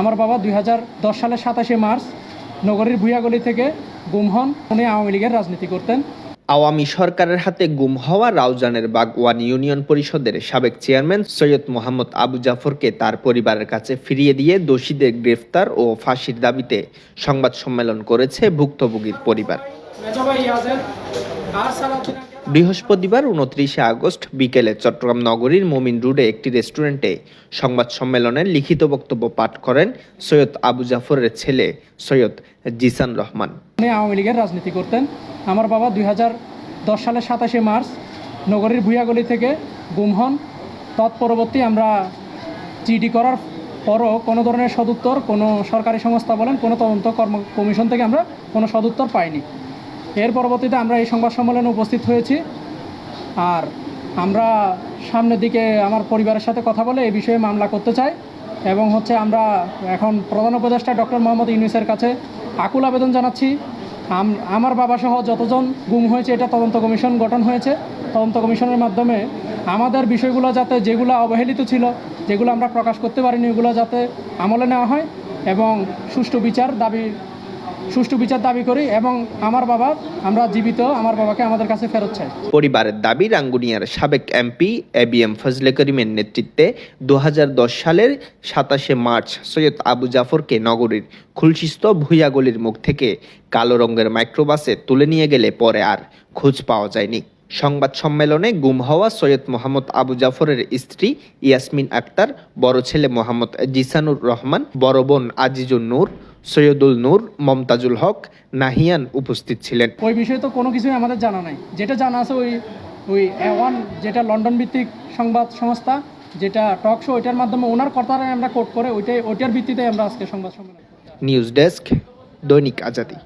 আমার বাবা দুই সালের সাতাশে মার্চ নগরীর ভুয়াগলি থেকে গুম হন। উনি আওয়ামী লীগের রাজনীতি করতেন। আওয়ামী সরকারের হাতে গুম হওয়া রাউজানের বাগওয়ান ইউনিয়ন পরিষদের সাবেক চেয়ারম্যান সৈয়দ মোহাম্মদ আবু জাফরকে তার পরিবারের কাছে ফিরিয়ে দিয়ে দোষীদের গ্রেফতার ও ফাঁসির দাবিতে সংবাদ সম্মেলন করেছে ভুক্তভোগীর পরিবার। বৃহস্পতিবার উনত্রিশে আগস্ট বিকেলে চট্টগ্রাম নগরীর মোমিন রোডে একটি রেস্টুরেন্টে সংবাদ সম্মেলনে লিখিত বক্তব্য পাঠ করেন সৈয়দ আবু জাফরের ছেলে সৈয়দ জিসান রহমান। আওয়ামী লীগের রাজনীতি করতেন। আমার বাবা দুই দশ সালের সাতাশে মার্চ নগরীর ভুয়াগলি থেকে গুম হন। তৎপরবর্তী আমরা জিডি করার পরও কোনো ধরনের সদুত্তর কোনো সরকারি সংস্থা বলেন কোনো তদন্ত কর্ম কমিশন থেকে আমরা কোনো সদুত্তর পাইনি। এর পরবর্তীতে আমরা এই সংবাদ সম্মেলনে উপস্থিত হয়েছি। আর আমরা সামনের দিকে আমার পরিবারের সাথে কথা বলে এই বিষয়ে মামলা করতে চাই এবং হচ্ছে আমরা এখন প্রধান উপদেষ্টা ডক্টর মোহাম্মদ ইউনুসের কাছে আকুল আবেদন জানাচ্ছি। আম- আমার বাবা সহ যতজন গুম হয়েছে, এটা তদন্ত কমিশন গঠন হয়েছে। তদন্ত কমিশনের মাধ্যমে আমাদের বিষয়গুলো যাতে যেগুলো অবহেলিত ছিল, যেগুলো আমরা প্রকাশ করতে পারিনি, ওগুলো যাতে আমলে নেওয়া হয় এবং সুষ্ঠু বিচার দাবি সুষ্ঠু বিচার দাবি করি এবং আমার বাবা, আমরা জীবিত, আমার বাবাকে আমাদের কাছে ফেরত চাই। পরিবারের দাবি, রাঙ্গুনিয়ার সাবেক MP A B M Fazle করিমের নেতৃত্বে দুহাজার দশ সালের সাতাশে মার্চ সৈয়দ আবু জাফরকে নগরীর খুলশিস্ত ভুইয়াগলির মুখ থেকে কালো রঙের মাইক্রোবাসে তুলে নিয়ে গেলে পরে আর খোঁজ পাওয়া যায়নি। সংবাদ সম্মেলনে গুম হওয়া সৈয়দ মোহাম্মদ আবু জাফরের স্ত্রী ইয়াসমিন আক্তার, বড় ছেলে মোহাম্মদ জিসানুর রহমান, বড় বোন আজিজুল নূর সৈয়দুল নূর মমতাজুল হক নাহিয়ান উপস্থিত ছিলেন। ওই বিষয়ে তো কোনো কিছুই আমাদের জানা নাই। যেটা জানা আছে ওই ওই ওয়ান যেটা লন্ডন ভিত্তিক সংবাদ সংস্থা যেটা টক শো ওইটার মাধ্যমে ওনার কথাটা আমরা কোট করে ওইটাই ওইটার ভিত্তিতে আমরা আজকে সংবাদ সম্মেলন নিউজ ডেস্ক দৈনিক আজাদি।